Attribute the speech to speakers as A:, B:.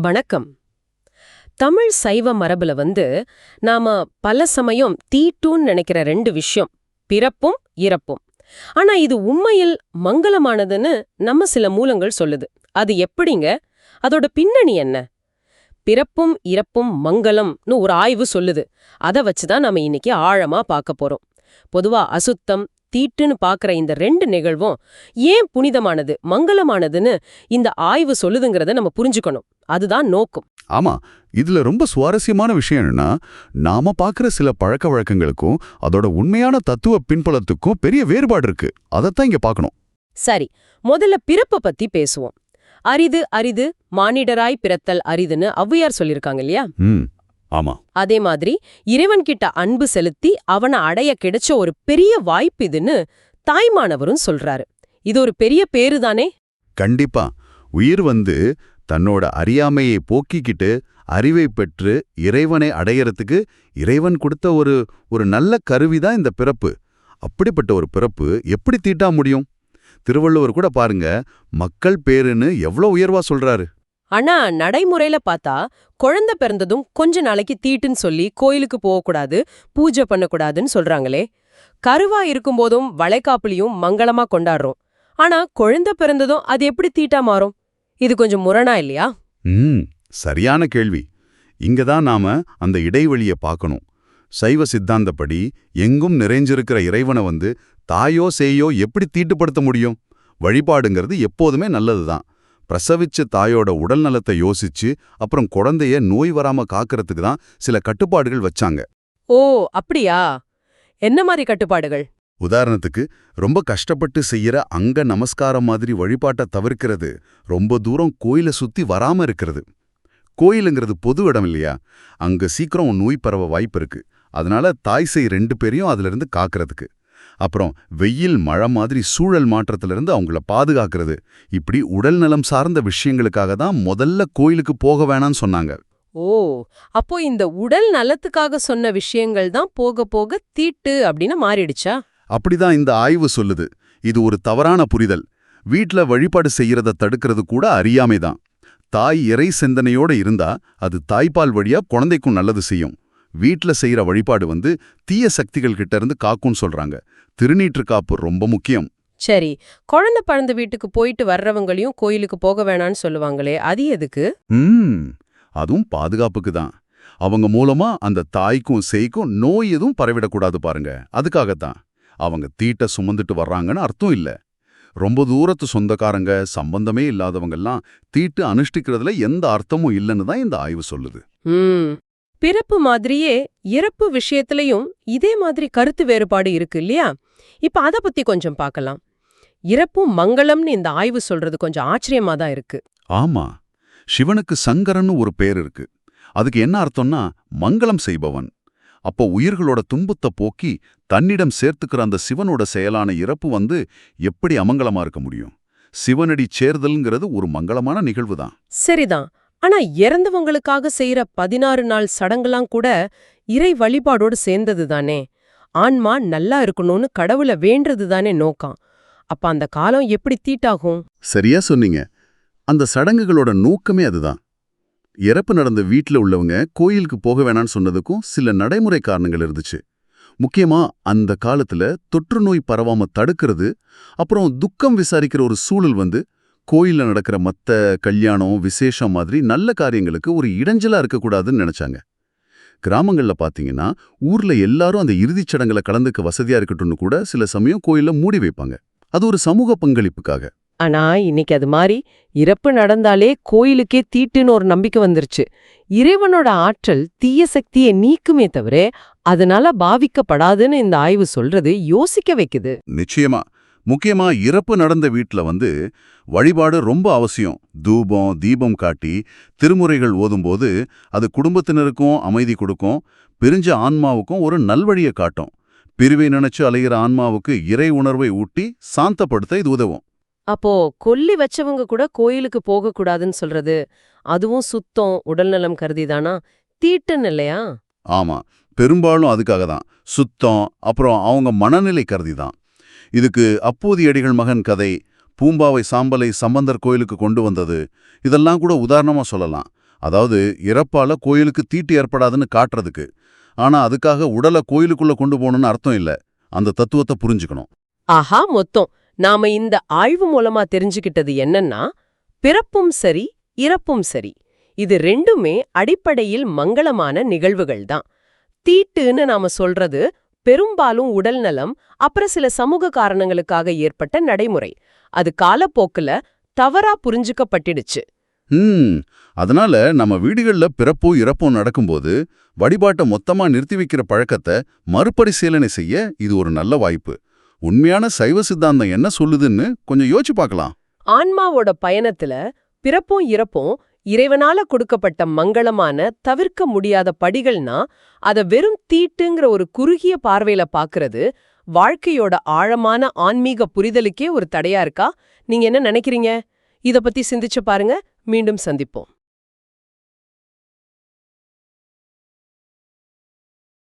A: வணக்கம். தமிழ் சைவ மரபுல வந்து நாம பல சமயம் தீட்டுன்னு நினைக்கிற ரெண்டு விஷயம் பிறப்பும் இறப்பும். ஆனா இது உண்மையில் மங்களமானதுன்னு நம்ம சில மூலங்கள் சொல்லுது. அது எப்படிங்க? அதோட பின்னணி என்ன? பிறப்பும் இறப்பும் மங்களம்னு ஒரு ஆய்வு சொல்லுது. அத வச்சுதான் நாம இன்னைக்கு ஆழமா பார்க்க போறோம். பொதுவா அசுத்தம் தீட்டுன்னு பார்க்கற இந்த ரெண்டு நிகழ்வும் ஏன் புனிதமானது மங்களமானதுன்னு இந்த ஆய்வு சொல்லுதுங்கிறத நம்ம புரிஞ்சுக்கணும். அதுதான் நோக்கம்.
B: ஆமா இதுல ரொம்ப சுவாரஸ்யமான விஷயம் என்னன்னா நாம பார்க்குற சில பழக்க வழக்கங்களுக்கும் அதோட உண்மையான தத்துவ பின்புலத்துக்கும் பெரிய வேறுபாடு இருக்கு. அதைத்தான் இங்க பார்க்கணும்
A: சரி முதல்ல பிறப்ப பத்தி பேசுவோம். அரிது அரிது மானிடராய் பிறத்தல் அரிதுன்னு ஔவையார் சொல்லிருக்காங்க இல்லையா?
B: ம். ஆமா.
A: அதே மாதிரி இறைவன்கிட்ட அன்பு செலுத்தி அவனை அடைய கிடைச்ச ஒரு பெரிய வாய்ப்பு இதுன்னு தாய்மானவரும் சொல்றாரு. இது ஒரு பெரிய பேரு தானே
B: கண்டிப்பா. உயிர் வந்து தன்னோட அறியாமையை போக்கிக்கிட்டு அறிவை பெற்று இறைவனை அடையறதுக்கு இறைவன் கொடுத்த ஒரு ஒரு நல்ல கருவிதான் இந்த பிறப்பு. அப்படிப்பட்ட ஒரு பிறப்பு எப்படி தீட்டா முடியும்? திருவள்ளுவர் கூட பாருங்க மக்கள் பேருன்னு எவ்வளோ உயர்வா சொல்றாரு.
A: ஆனா நடைமுறையில பார்த்தா குழந்தை பிறந்ததும் கொஞ்ச நாளைக்கு தீட்டுன்னு சொல்லி கோயிலுக்கு போகக்கூடாது பூஜை பண்ணக்கூடாதுன்னு சொல்றாங்களே. கருவா இருக்கும்போதும் வளைகாப்புலயும் மங்களமா கொண்டாடுறோம். ஆனா குழந்தை பிறந்ததும் அது எப்படி தீட்டா மாறும்? இது கொஞ்சம் முரணா இல்லையா?
B: ம் சரியான கேள்வி. இங்க தான் நாம அந்த இடைவெளியை பார்க்கணும். சைவ சித்தாந்தப்படி எங்கும் நிறைஞ்சிருக்கிற இறைவனை வந்து தாயோ சேயோ எப்படி தீட்டுப்படுத்த முடியும்? வழிபாடுங்கிறது எப்போதுமே நல்லதுதான். பிரசவிச்ச தாயோட உடல் நலத்தை யோசிச்சு அப்புறம் குழந்தைய நோய் வராம காக்கறதுக்கு தான் சில கட்டுப்பாடுகள் வச்சாங்க.
A: ஓ அப்படியா? என்ன மாதிரி கட்டுப்பாடுகள்?
B: உதாரணத்துக்கு ரொம்ப கஷ்டப்பட்டு செய்யற அங்க நமஸ்காரம் மாதிரி வழிபாட்டை தவிர்க்கிறது ரொம்ப தூரம் கோயிலை சுத்தி வராம இருக்கிறது. கோயிலுங்கிறது பொது இடம் இல்லையா? அங்க சீக்கிரம் நோய் பரவ வாய்ப்பு இருக்கு. அதனால தாய் செய் ரெண்டு பேரையும் அதுல இருந்து காக்கிறதுக்கு. அப்புறம் வெயில் மழை மாதிரி சூழல் மாற்றத்திலிருந்து அவங்கள பாதுகாக்கிறது. இப்படி உடல் நலம் சார்ந்த விஷயங்களுக்காக தான் முதல்ல கோயிலுக்கு போக வேணாம்னு சொன்னாங்க.
A: ஓ அப்போ இந்த உடல் நலத்துக்காக சொன்ன விஷயங்கள் தான் போக போக தீட்டு அப்படின்னு மாறிடுச்சா?
B: அப்படிதான் இந்த ஆய்வு சொல்லுது. இது ஒரு தவறான புரிதல். வீட்ல வழிபாடு செய்யறத தடுக்கிறது கூட அறியாமைதான். தாய் இறை சிந்தனையோட இருந்தா அது தாய்ப்பால் வழியா குழந்தைக்கும் நல்லது செய்யும். வீட்ல செய்யற வழிபாடு வந்து தீய சக்திகள் கிட்ட இருந்து காக்கும்னு சொல்றாங்க. திருநீற்று காப்பு ரொம்ப முக்கியம்.
A: சரி குழந்தை பிறந்த வீட்டுக்கு போயிட்டு வர்றவங்களையும் கோயிலுக்கு போக வேணான்னு சொல்லுவாங்களே அது எதுக்கு?
B: ம் அதுவும் பாதுகாப்புக்கு தான். அவங்க மூலமா அந்த தாய்க்கும் சேய்க்கும் நோய் எதுவும் பரவிடக்கூடாது பாருங்க அதுக்காகத்தான். அவங்க தீட்டை சுமந்துட்டு வர்றாங்கன்னு அர்த்தம் இல்ல. ரொம்ப தூரத்து சொந்தக்காரங்க சம்பந்தமே இல்லாதவங்கெல்லாம் தீட்டு அனுஷ்டிக்கிறதுல எந்த அர்த்தமும் இல்லைன்னு தான் இந்த ஆய்வு சொல்லுது.
A: ம். பிறப்பு மாதிரியே இறப்பு விஷயத்திலையும் இதே மாதிரி கருத்து வேறுபாடு இருக்கு இல்லையா? இப்ப அத பத்தி கொஞ்சம் பார்க்கலாம் இறப்பும் மங்களம்னு இந்த ஆய்வு சொல்றது கொஞ்சம் ஆச்சரியமா தான் இருக்கு.
B: ஆமா. சிவனுக்கு சங்கரன்னு ஒரு பேர் இருக்கு. அதுக்கு என்ன அர்த்தம்னா மங்களம் செய்பவன். அப்போ உயிர்களோட துன்பத்தை போக்கி தன்னிடம் சேர்த்துக்கிற அந்த சிவனோட செயலான இறப்பு வந்து எப்படி அமங்கலமா இருக்க முடியும்? சிவனடி சேர்தல்ங்கிறது ஒரு மங்களமான நிகழ்வு தான்.
A: சரிதான். ஆனா இறந்தவங்களுக்காக செய்யற பதினாறு நாள் சடங்கெல்லாம் கூட இறை வழிபாடோடு சேர்ந்தது தானே. ஆன்மா நல்லா இருக்கணும்னு கடவுளை வேண்டது தானே நோக்கம். அப்ப அந்த காலம் எப்படி தீட்டாகும்?
B: சரியா சொன்னீங்க. அந்த சடங்குகளோட நோக்கமே அதுதான். இறப்பு நடந்த வீட்டில் உள்ளவங்க கோயிலுக்கு போக வேணாம்னு சொன்னதுக்கும் சில நடைமுறை காரணங்கள் இருந்துச்சு. முக்கியமா அந்த காலத்துல தொற்று நோய் பரவாம தடுக்கிறது அப்புறம் துக்கம் விசாரிக்கிற ஒரு சூழல் வந்து கோயில்ல நடக்கிற மத்த கல்யாணம் விசேஷம் மாதிரி நல்ல காரியங்களுக்கு ஒரு இடைஞ்சலா இருக்கக்கூடாதுன்னு நினைச்சாங்க. கிராமங்கள்ல பாத்தீங்கன்னா ஊர்ல எல்லாரும் அந்த இறுதிச் சடங்குல கலந்துக்க வசதியா இருக்கட்டும்னு கூட சில சமயம் கோயில்ல மூடி வைப்பாங்க. அது ஒரு சமூக பங்களிப்புக்காக.
A: ஆனா இன்னைக்கு அது மாதிரி இறப்பு நடந்தாலே கோயிலுக்கே தீட்டுன்னு ஒரு நம்பிக்கை வந்துருச்சு. இறைவனோட ஆற்றல் தீய சக்தியை நீக்குமே தவிர அதனால பாவிக்கப்படாதுன்னு இந்த ஆய்வு சொல்றது யோசிக்க வைக்குது.
B: நிச்சயமா. முக்கியமா இறப்பு நடந்த வீட்ல வந்து வழிபாடு ரொம்ப அவசியம். தூபம் தீபம் காட்டி திருமுறைகள் ஓதும்போது அது குடும்பத்தினருக்கும் அமைதி கொடுக்கும். பிரிஞ்ச ஆன்மாவுக்கும் ஒரு நல்வழியை காட்டும். பிரிவை நினைச்சு அலைகிற ஆன்மாவுக்கு இறை உணர்வை ஊட்டி சாந்தப்படுத்த இது உதவும்.
A: அப்போ கொல்லி வச்சவங்க கூட கோயிலுக்கு போக கூடாதுன்னு சொல்றது அதுவும் சுத்தம் உடல்நலம் கருதிதானா? தீட்டுன்னு இல்லையா?
B: ஆமா. பெரும்பாலும் அதுக்காக தான். சுத்தம் அப்புறம் அவங்க மனநிலை கருதி தான் இதுக்கு அப்போதியடிகள் மகன் கதை பூம்பாவை சாம்பலை சம்பந்தர் கோயிலுக்கு கொண்டு வந்தது. இதெல்லாம் கூட உதாரணமா சொல்லலாம். அதாவது இறப்பால கோயிலுக்கு தீட்டு ஏற்படாதுன்னு காட்டுறதுக்கு. ஆனா அதுக்காக உடலை கோயிலுக்குள்ள கொண்டு போகணும்னு அர்த்தம் இல்ல. அந்த தத்துவத்தை புரிஞ்சுக்கணும்.
A: ஆஹா மொத்தம். நாம இந்த ஆய்வு மூலமா தெரிஞ்சுக்கிட்டது என்னன்னா பிறப்பும் சரி இறப்பும் சரி. இது ரெண்டுமே அடிப்படையில் மங்களமான நிகழ்வுகள் தான் தீட்டுன்னு நாம சொல்றது பெரும்பாலும் உடல் நலம் அப்புறம் சில சமூக காரணங்களுக்காக ஏற்பட்ட நடைமுறை. அது காலப்போக்குல தவறா புரிஞ்சுக்கப்பட்டிடுச்சு.
B: அதனால நம்ம வீடுகள்ல பிறப்போ இறப்போ நடக்கும்போது வழிபாட்டை மொத்தமா நிறுத்தி வைக்கிற பழக்கத்தை மறுபரிசீலனை செய்ய இது ஒரு நல்ல வாய்ப்பு. உண்மையான சைவ சித்தாந்தம் என்ன சொல்லுதுன்னு கொஞ்சம் யோசிச்சு பார்க்கலாம்.
A: ஆன்மாவோட பயணத்துல பிறப்பும் இறப்பும் இறைவனால கொடுக்கப்பட்ட மங்களமான தவிர்க்க முடியாத படிகள்னா அத வெறும் தீட்டுங்கிற ஒரு குறுகிய பார்வையில பாக்குறது வாழ்க்கையோட ஆழமான ஆன்மீக புரிதலுக்கே ஒரு தடையா இருக்கா? நீங்க என்ன நினைக்கிறீங்க? இத பத்தி சிந்திச்சு பாருங்க. மீண்டும் சந்திப்போம்.